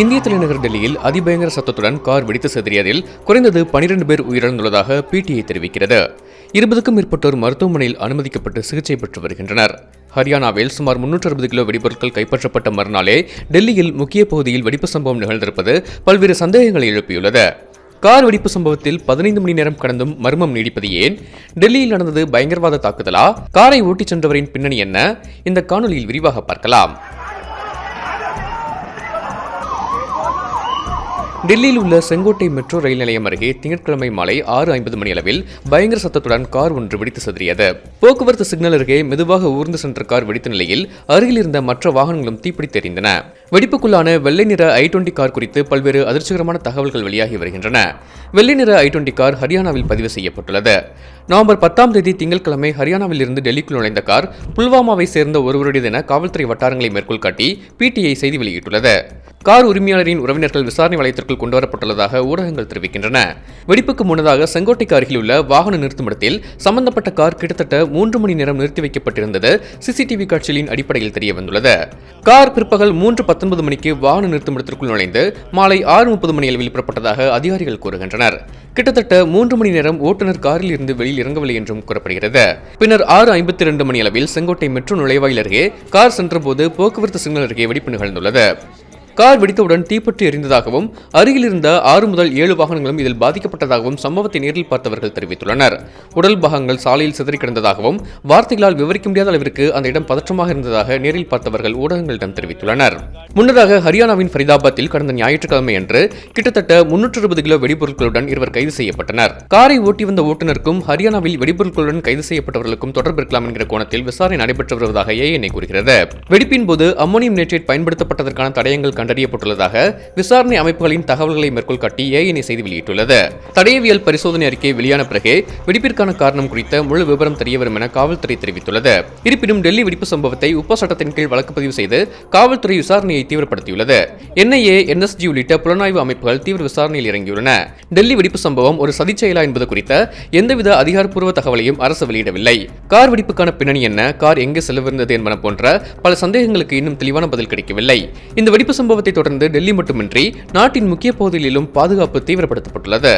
இந்திய தலைநகர் டெல்லியில் அதிபயங்கர சத்தத்துடன் கார் வெடித்து சிதறியதில் குறைந்தது பனிரெண்டு பேர் உயிரிழந்துள்ளதாக பிடிஐ தெரிவிக்கிறது. இருபதுக்கும் மேற்பட்டோர் மருத்துவமனையில் அனுமதிக்கப்பட்டு சிகிச்சை பெற்று வருகின்றனர். ஹரியானாவில் சுமார் முன்னூற்று அறுபது கிலோ வெடிபொருட்கள் கைப்பற்றப்பட்ட மறுநாளே டெல்லியில் முக்கிய பகுதியில் வெடிப்பு சம்பவம் நிகழ்ந்திருப்பது பல்வேறு சந்தேகங்களை எழுப்பியுள்ளது. கார் வெடிப்பு சம்பவத்தில் பதினைந்து மணி நேரம் கடந்தும் மர்மம் நீடிப்பது ஏன்? டெல்லியில் நடந்தது பயங்கரவாத தாக்குதலா? காரை ஓட்டிச் சென்றவரின் பின்னணி என்ன? இந்த காணொலியில் விரிவாக பார்க்கலாம். டெல்லியில் உள்ள செங்கோட்டை மெட்ரோ ரயில் நிலையம் அருகே திங்கட்கிழமை மாலை ஆறு ஐம்பது மணி அளவில் பயங்கர சத்தத்துடன் கார் ஒன்று வெடித்து சிதறியது. போக்குவரத்து சிக்னல் அருகே மெதுவாக ஊர்ந்து சென்ற கார் வெடித்த நிலையில் அருகில் இருந்த மற்ற வாகனங்களும் தீப்பிடித்து எரிந்தன. வெடிப்புக்குள்ளான வெள்ளை நிற ஐ டுவெண்டி கார் குறித்து பல்வேறு அதிர்ச்சிகரமான தகவல்கள் வெளியாகி வருகின்றன. வெள்ளை நிற ஐ டுவெண்டி கார் ஹரியானாவில் பதிவு செய்யப்பட்டுள்ளது. நவம்பர் பத்தாம் தேதி திங்கட்கிழமை ஹரியானாவில் இருந்து டெல்லிக்குள் நுழைந்த கார் புல்வாமாவை சேர்ந்த ஒருவருடையது என காவல்துறை வட்டாரங்களை மேற்கோள் காட்டி பிடிஐ செய்தி வெளியிட்டுள்ளது. கார் உரிமையாளரின் உறவினர்கள் விசாரணை வளையத்திற்குள் கொண்டுவரப்பட்டுள்ளதாக ஊடகங்கள் தெரிவிக்கின்றன. வெடிப்புக்கு முன்னதாக செங்கோட்டைக்கு அருகிலுள்ள வாகன நிறுத்துமிடத்தில் சம்பந்தப்பட்ட கார் கிட்டத்தட்ட மூன்று மணி நேரம் நிறுத்தி வைக்கப்பட்டிருந்தது. சிசிடிவி காட்சிகளின் அடிப்படையில் தெரிய வந்துள்ளது கார் பிற்பகல் மூன்று பத்தொன்பது மணிக்கு வாகன நிறுத்துமிடத்திற்குள் நுழைந்து மாலை ஆறு முப்பது மணி அளவில் புறப்பட்டதாக அதிகாரிகள் கூறுகின்றனர். கிட்டத்தட்ட மூன்று மணி நேரம் ஓட்டுநர் காரில் இருந்து வெளியில் இறங்கவில்லை என்றும் கூறப்படுகிறது. பின்னர் ஆறு ஐம்பத்தி இரண்டு மணி அளவில் செங்கோட்டை மெட்ரோ நுழைவாயில் அருகே கார் சென்றபோது போக்குவரத்து சிக்னல் அருகே வெடிப்பு நிகழ்ந்துள்ளது. கார் வெடித்தவுடன் தீப்பற்றி எரிந்ததாகவும் அருகில் இருந்த ஆறு முதல் ஏழு வாகனங்களும் இதில் பாதிக்கப்பட்டதாகவும் சம்பவத்தை நேரில் பார்த்தவர்கள் தெரிவித்துள்ளனர். உடல் பாகங்கள் சாலையில் சிதறி கிடந்ததாகவும் வார்த்தைகளால் விவரிக்க முடியாத அளவிற்கு அந்த இடம் பதற்றமாக இருந்ததாக நேரில் பார்த்தவர்கள் ஊடகங்களிடம் தெரிவித்துள்ளனர். முன்னதாக ஹரியானாவின் ஃபரிதாபாத்தில் கடந்த ஞாயிற்றுக்கிழமை அன்று கிட்டத்தட்ட முன்னூற்று இருபது கிலோ வெடிபொருட்களுடன் இருவர் கைது செய்யப்பட்டனர். காரை ஓட்டி வந்த ஓட்டுநருக்கும் ஹரியானாவில் வெடிபொருட்களுடன் கைது செய்யப்பட்டவர்களுக்கும் தொடர்பு இருக்கலாம் என்கிற கோணத்தில் விசாரணை நடைபெற்று வருவதாக ஏஎன்ஐ கூறுகிறது. வெடிப்பின் போது அம்மோனியம் நைட்ரேட் பயன்படுத்தப்பட்டதற்கான தடயங்கள் கண்டறியப்பட்டுள்ளதாக விசாரணை அமைப்புகளின் தகவல்களை மேற்கோள் காட்டி ஏஎன்ஐ செய்தி வெளியிட்டுள்ளது. தடயவியல் பரிசோதனை அறிக்கை வெளியான பிறகே வெடிப்பிற்கான காரணம் குறித்த முழு விவரம் தெரியவரும் என காவல்துறை தெரிவித்துள்ளது. இருப்பினும் டெல்லி வெடிப்பு சம்பவத்தை உப்ப சட்டத்தின் கீழ் வழக்கு பதிவு செய்து காவல்துறை விசாரணையை தீவிரப்படுத்தியுள்ளது. என்ஐஏ என்எஸ்ஜி உள்ளிட்ட புலனாய்வு அமைப்புகள் தீவிர விசாரணையில் இறங்கியுள்ளன. டெல்லி வெடிப்பு சம்பவம் ஒரு சதிச்செயலா என்பது குறித்த எந்தவித அதிகாரப்பூர்வ தகவலையும் அரசு வெளியிடவில்லை. கார் வெடிப்புக்கான பின்னணி என்ன? கார் எங்கே செல்லவிருந்தது என்பன போன்ற பல சந்தேகங்களுக்கு இன்னும் தெளிவான பதில் கிடைக்கவில்லை. இந்த வெடிப்பு சம்பவத்தை தொடர்ந்து டெல்லி மட்டுமின்றி நாட்டின் முக்கிய பகுதிகளிலும் பாதுகாப்பு தீவிரப்படுத்தப்பட்டுள்ளது.